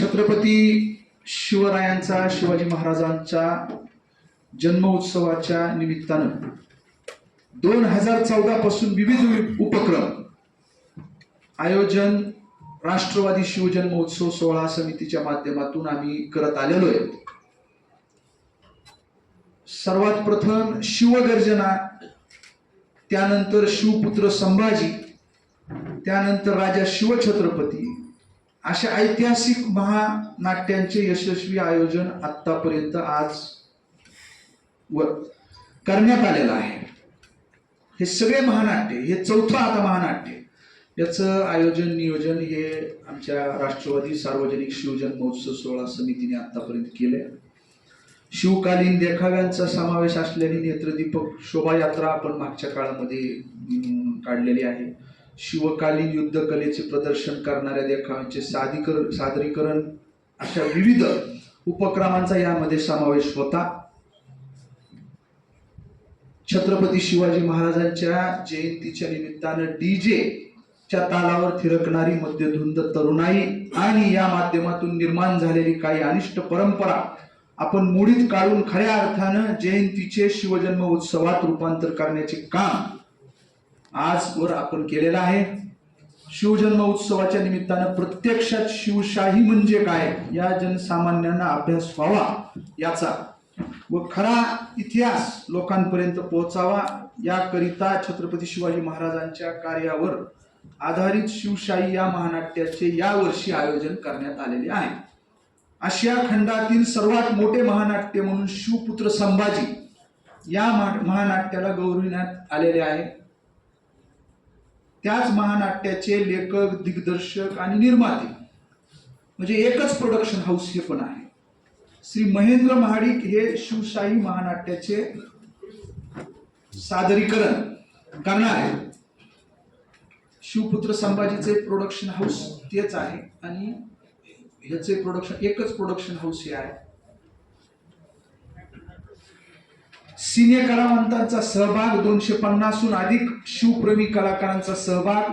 छत्रपती शिवरायांचा शिवाजी महाराजांच्या जन्मोत्सवाच्या निमित्तानं दोन हजार चौदा पासून विविध उपक्रम आयोजन राष्ट्रवादी शिवजन्मोत्सव सोहळा समितीच्या माध्यमातून आम्ही करत आलेलो आहे. सर्वात प्रथम शिवगर्जना त्यानंतर शिवपुत्र संभाजी त्यानंतर राजा शिवछत्रपती अशा ऐतिहासिक महानाट्यांचे यशस्वी आयोजन आतापर्यंत आज व करण्यात आलेलं आहे. हे सगळे महानाट्य हे चौथं आता महानाट्य याचं आयोजन नियोजन हे आमच्या राष्ट्रवादी सार्वजनिक शिवजन महोत्सव सोहळा समितीने आतापर्यंत केले शिवकालीन देखाव्यांचा समावेश असलेली नेत्रदीपक शोभायात्रा आपण मागच्या काळामध्ये काढलेली आहे. शिवकालीन युद्धकलेचे प्रदर्शन करणाऱ्या देखाव्यांचे सादीकर सादरीकरण अशा विविध उपक्रमांचा यामध्ये समावेश होता. छत्रपती शिवाजी महाराजांच्या जयंतीच्या निमित्तानं डीजे च्या तालावर थिरकणारी मध्यधुंद तरुणाई आणि या माध्यमातून निर्माण झालेली काही अनिष्ट परंपरा आपण मोडीत काढून खऱ्या अर्थानं जयंतीचे शिवजन्म उत्सवात रूपांतर करण्याचे काम आजवर आपण केलेला आहे. शिवजन्म उत्सवाच्या निमित्तानं प्रत्यक्षात शिवशाही म्हणजे काय? या जनसामान्यांना अभ्यास व्हावा याचा. व खरा इतिहास लोकांपर्यंत पोहोचावा याकरिता छत्रपती शिवाजी महाराजांच्या कार्यावर आधारित शिवशाही या महानाट्याचे यावर्षी आयोजन करण्यात आलेले आहे. आशिया खंडातील सर्वात मोठे महानाट्य म्हणून शिवपुत्र संभाजी या महा- महानाट्याला गौरविण्यात आलेले आहे. त्याच महानाट्याचे लेखक दिग्दर्शक आणि निर्माते. म्हणजे एकच प्रोडक्शन हाऊस हे पण आहे. श्री महेंद्र महाडिक हे शिवशाही महानाट्याचे सादरीकरण करणार आहे शिवपुत्र संभाजीचे प्रोडक्शन हाऊस तेच आहे आणि ह्याचे प्रोडक्शन एकच प्रोडक्शन हाऊस हे आहे. सिने कलावंतांचा सहभाग दोनशे पन्नासहून अधिक शिवप्रेमी कलाकारांचा सहभाग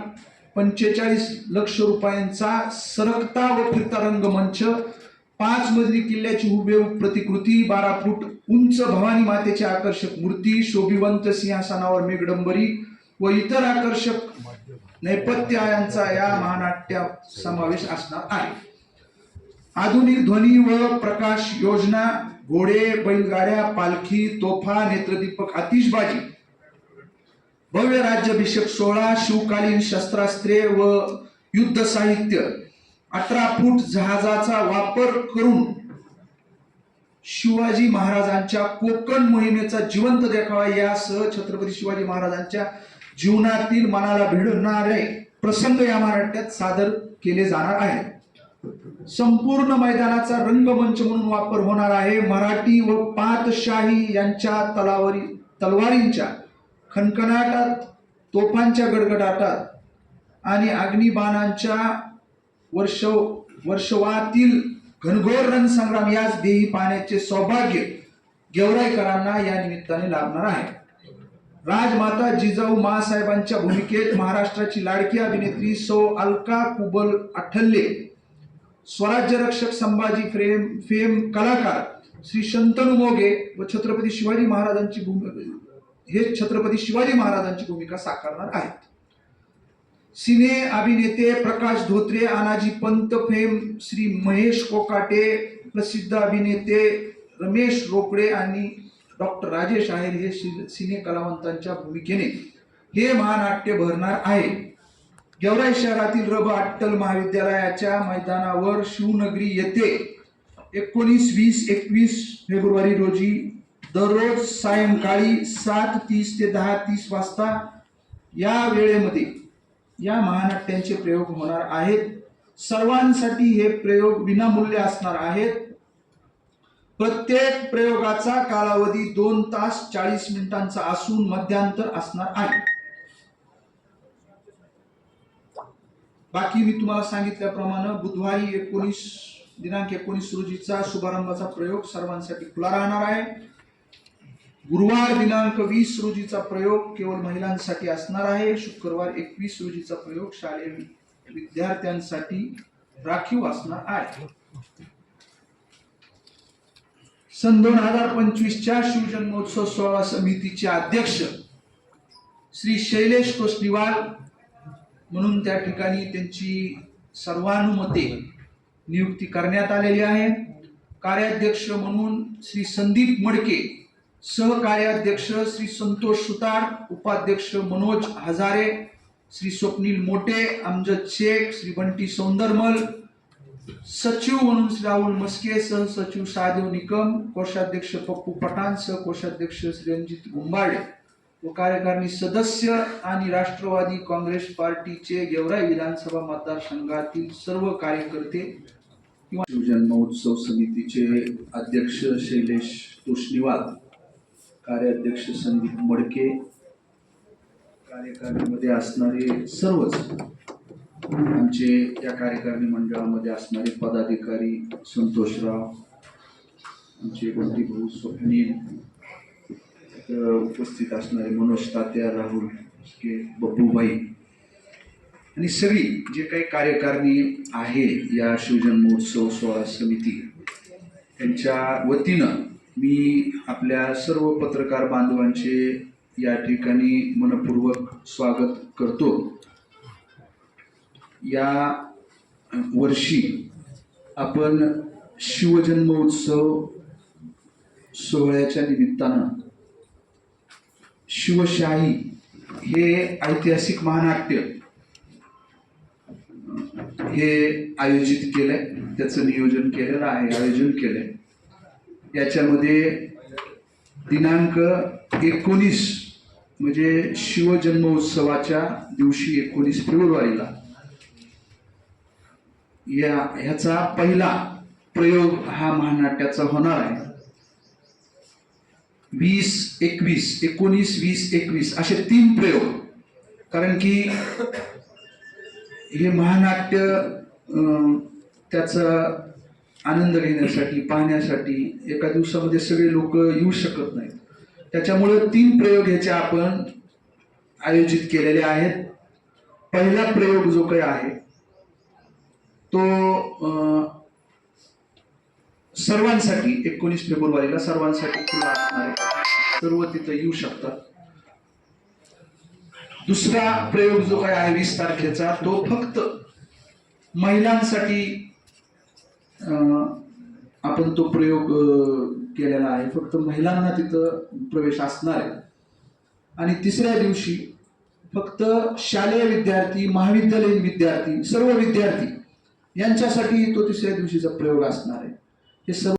पंचेचाळीस लक्ष रुपयांचा सरकता व फिरता रंगमंच पाच मजली किल्ल्याची हुबेहूब प्रतिकृती बारा फूट उंच भवानी मातेची आकर्षक मूर्ती शोभिवंत सिंहासनावर मेघडंबरी व इतर आकर्षक नैपत्यायांचा या महानाट्या समावेश असणार आहे. आधुनिक ध्वनी व प्रकाश योजना घोडे बैलगाड्या पालखी तोफा नेत्रदीपक आतिषबाजी. भव्य राज्याभिषेक सोहळा शिवकालीन शस्त्रास्त्रे व युद्ध साहित्य. अठरा फूट जहाजाचा वापर करून शिवाजी महाराजांच्या कोकण मोहिमेचा जिवंत देखावा. यासह छत्रपती शिवाजी महाराजांच्या जीवनातील मनाला भिडणारे प्रसंग या मराठ्यात सादर केले जाणार आहेत. संपूर्ण मैदानाचा रंगमंच म्हणून वापर होणार आहे. मराठी व पातशाही यांच्या तलावरी तलवारींच्या खणखणाटात तोफांच्या गडगडाटात आणि अग्निबाणांच्या वर्ष वर्षवातील घनघोर रणसंग्राम याच देही पाहण्याचे सौभाग्य गेवराईकरांना या निमित्ताने लाभणार आहे. राजमाता जिजाऊ मासाहेबांच्या भूमिकेत महाराष्ट्राची लाडकी अभिनेत्री सौ अलका कुबल आठल्ले स्वराज्य रक्षक संभाजी फ्रेम फेम कलाकार श्री शंतनू मोगे व छत्रपती शिवाजी महाराजांची भूमिका हे छत्रपती शिवाजी महाराजांची भूमिका साकारणार आहेत. सिने अभिनेते प्रकाश धोत्रे आनाजी पंत फेम श्री महेश कोकाटे प्रसिद्ध अभिनेते रमेश रोकडे आणि डॉक्टर राजेश आहेर हे सिने कलावंतांच्या भूमिकेने हे महानाट्य भरणार आहे. गेवराई शहरातील रब अट्टल महाविद्यालयाच्या मैदानावर शिवनगरी येथे एकोणीस वीस एकवीस फेब्रुवारी रोजी दररोज सायंकाळी सात तीस ते दहा तीस वाजता या वेळेमध्ये या महानाट्यांचे प्रयोग होणार आहेत. सर्वांसाठी हे प्रयोग विनामूल्य असणार आहेत. प्रत्येक प्रयोगाचा कालावधी दोन तास चाळीस मिनिटांचा असून मध्यांतर असणार आहे. बाकी मी तुम्हाला सांगितल्याप्रमाणे बुधवारी एकोणीस दिनांक एकोणीस रोजीचा शुभारंभाचा प्रयोग सर्वांसाठी खुला राहणार आहे. गुरुवार दिनांक वीस रोजीचा प्रयोग केवळ महिलांसाठी असणार आहे. शुक्रवार एकवीस रोजीचा प्रयोग शालेय विद्यार्थ्यांसाठी राखीव असणार आहे. सन दोन हजार पंचवीसच्या शिवजन्मोत्सव सोहळा समितीचे अध्यक्ष श्री शैलेश तोष्णीवाल म्हणून त्या ठिकाणी त्यांची सर्वानुमते नियुक्ती करण्यात आलेली आहे. कार्याध्यक्ष म्हणून श्री संदीप मडके सहकार्याध्यक्ष श्री संतोष सुतार उपाध्यक्ष मनोज हजारे श्री स्वप्नील मोटे अमजद शेख श्री बंटी सौंदरमल सचिव म्हणून श्री राहुल मस्के सहसचिव साधव निकम कोषाध्यक्ष पप्पू पठाण सहकोषाध्यक्ष श्री रणजित गुंबाळे. व कार्यकारिणी सदस्य आणि राष्ट्रवादी काँग्रेस पार्टीचे गेवराई विधानसभा मतदारसंघातील सर्व कार्यकर्ते किंवा शिवजन्मोत्सव समितीचे अध्यक्ष शैलेश तोष्णीवाल कार्याध्यक्ष संदीप मडके कार्यकारिणीमध्ये असणारे सर्वच आमचे या कार्यकारिणी मंडळामध्ये असणारे पदाधिकारी संतोषराव आमचे बंटी भाऊ स्वप्नील उपस्थित असणारे मनोज तात्या राहुल बप्पूबाई आणि सगळी जे काही कार्यकारिणी आहे या शिवजन्मोत्सव सोहळा समिती त्यांच्या वतीनं मी आपल्या सर्व पत्रकार बांधवांचे या ठिकाणी मनपूर्वक स्वागत करतो. या वर्षी आपण शिवजन्मोत्सव सोहळ्याच्या निमित्तानं शिवशाही हे ऐतिहासिक महानाट्य हे आयोजित केलंय. त्याचं नियोजन केलेलं आहे आयोजन केलंय. याच्यामध्ये दिनांक एकोणीस म्हणजे शिवजन्मोत्सवाच्या दिवशी एकोणीस फेब्रुवारीला या ह्याचा पहिला प्रयोग हा महानाट्याचा होणार आहे. वीस एकवीस एकोणीस वीस एकवीस असे तीन प्रयोग. कारण की हे महानाट्य त्याचा आनंद घेण्यासाठी पाहण्यासाठी एका दिवसामध्ये सगळे लोक येऊ शकत नाहीत. त्याच्यामुळे तीन प्रयोग ह्याचे आपण आयोजित केलेले आहेत. पहिला प्रयोग जो काही आहे तो सर्वांसाठी एकोणीस फेब्रुवारीला सर्वांसाठी खुला असणार आहे सर्व तिथं येऊ शकतात. दुसरा प्रयोग जो काय आहे वीस तारखेचा तो फक्त महिलांसाठी अं, आपण तो प्रयोग अं, केलेला आहे. फक्त महिलांना तिथं प्रवेश असणार आहे. आणि तिसऱ्या दिवशी फक्त शालेय विद्यार्थी महाविद्यालयीन विद्यार्थी सर्व विद्यार्थी यांच्यासाठी तो तिसऱ्या दिवशीचा प्रयोग असणार आहे. हे सर्व